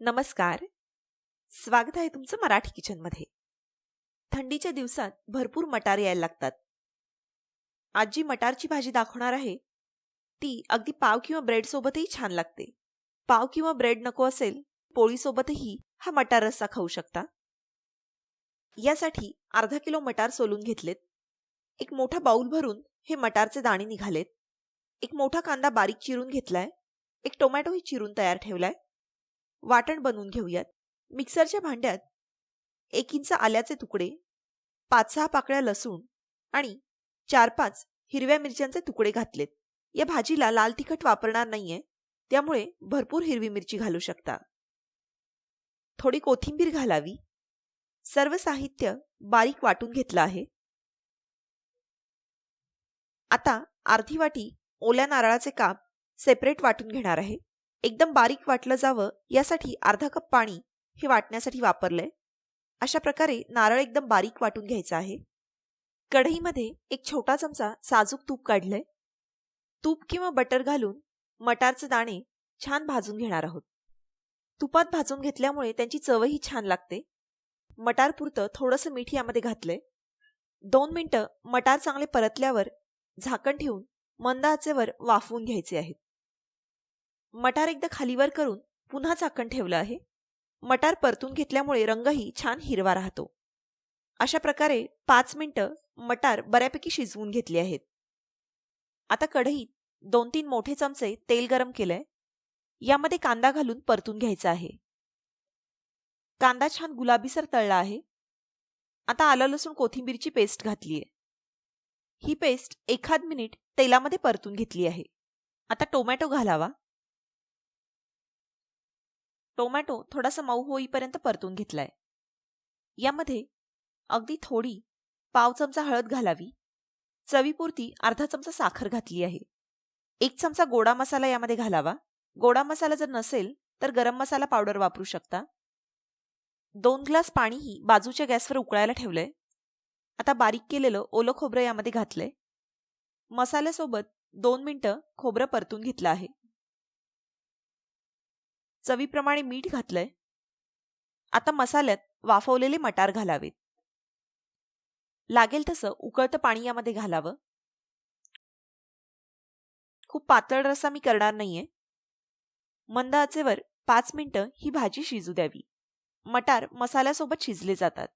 नमस्कार. स्वागत आहे तुमचं मराठी किचनमध्ये. थंडीच्या दिवसात भरपूर मटार यायला लागतात. आज जी मटारची भाजी दाखवणार आहे. ती अगदी पाव किंवा ब्रेडसोबतही छान लागते. पाव किंवा ब्रेड नको असेल पोळीसोबतही हा मटार रस्सा खाऊ शकता. यासाठी अर्धा किलो मटार सोलून घेतलेत. एक मोठा बाऊल भरून हे मटारचे दाणे निघालेत. एक मोठा कांदा बारीक चिरून घेतलाय. एक टोमॅटोही चिरून तयार ठेवलाय. वाटण बनवून घेऊयात. मिक्सरच्या भांड्यात एक इंच आल्याचे तुकडे पाच सहा पाकळ्या लसूण आणि चार पाच हिरव्या मिरच्यांचे तुकडे घातलेत. या भाजीला लाल तिखट वापरणार नाहीये त्यामुळे भरपूर हिरवी मिरची घालू शकता. थोडी कोथिंबीर घालावी. सर्व साहित्य बारीक वाटून घेतलं आहे. आता अर्धी वाटी ओल्या नारळाचे काप सेपरेट वाटून घेणार आहे. एकदम बारीक वाटलं जावं यासाठी अर्धा कप पाणी हे वाटण्यासाठी वापरलंय. अशा प्रकारे नारळ एकदम बारीक वाटून घ्यायचा आहे. कढईमध्ये एक छोटा चमचा साजूक तूप काढलंय. तूप किंवा बटर घालून मटारचे दाणे छान भाजून घेणार आहोत. तुपात भाजून घेतल्यामुळे त्यांची चवही छान लागते. मटार पुरतं थोडंसं मीठ यामध्ये घातलंय. दोन मिनटं मटार चांगले परतल्यावर झाकण ठेवून मंद आचेवर वाफवून घ्यायचे आहेत. मटार एकदा खालीवर करून पुन्हा झाकण ठेवलं आहे. मटार परतून घेतल्यामुळे रंगही छान हिरवा राहतो. अशा प्रकारे पाच मिनिटं मटार बऱ्यापैकी शिजवून घेतली आहेत. आता कढईत दोन तीन मोठे चमचे तेल गरम केलंय. यामध्ये कांदा घालून परतून घ्यायचा आहे. कांदा छान गुलाबीसर तळला आहे. आता आलं लसूण कोथिंबीरची पेस्ट घातलीय. ही पेस्ट एखाद मिनिट तेलामध्ये परतून घेतली आहे. आता टोमॅटो घालावा. टोमॅटो थोडासा मऊ होईपर्यंत परतून घेतलाय. यामध्ये अगदी थोडी पाव चमचा हळद घालावी चवीपुरती अर्धा चमचा साखर घातली आहे. एक चमचा गोडा मसाला यामध्ये घालावा. गोडा मसाला जर नसेल तर गरम मसाला पावडर वापरू शकता. दोन ग्लास पाणीही बाजूच्या गॅसवर उकळायला ठेवलंय. आता बारीक केलेलं ओलं खोबरं यामध्ये घातलंय. मसाल्यासोबत दोन मिनटं खोबरं परतून घेतलं आहे. चवीप्रमाणे मीठ घातलंय. आता मसाल्यात वाफवलेले मटार घालावेत. लागेल तसं उकळतं पाणी यामध्ये घालावं. खूप पातळ रसा मी करणार नाहीये. मंद आचेवर पाच मिनिटं ही भाजी शिजू द्यावी. मटार मसाल्यासोबत शिजले जातात.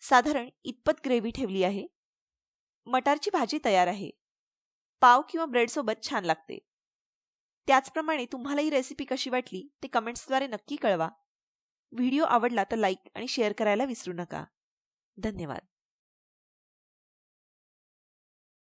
साधारण इतपत ग्रेव्ही ठेवली आहे. मटारची भाजी तयार आहे. पाव किंवा ब्रेडसोबत छान लागते. त्याचप्रमाणे तुम्हाला ही रेसिपी कशी वाटली ते कमेंट्सद्वारे नक्की कळवा. व्हिडिओ आवडला तर लाईक आणि शेअर करायला विसरू नका. धन्यवाद.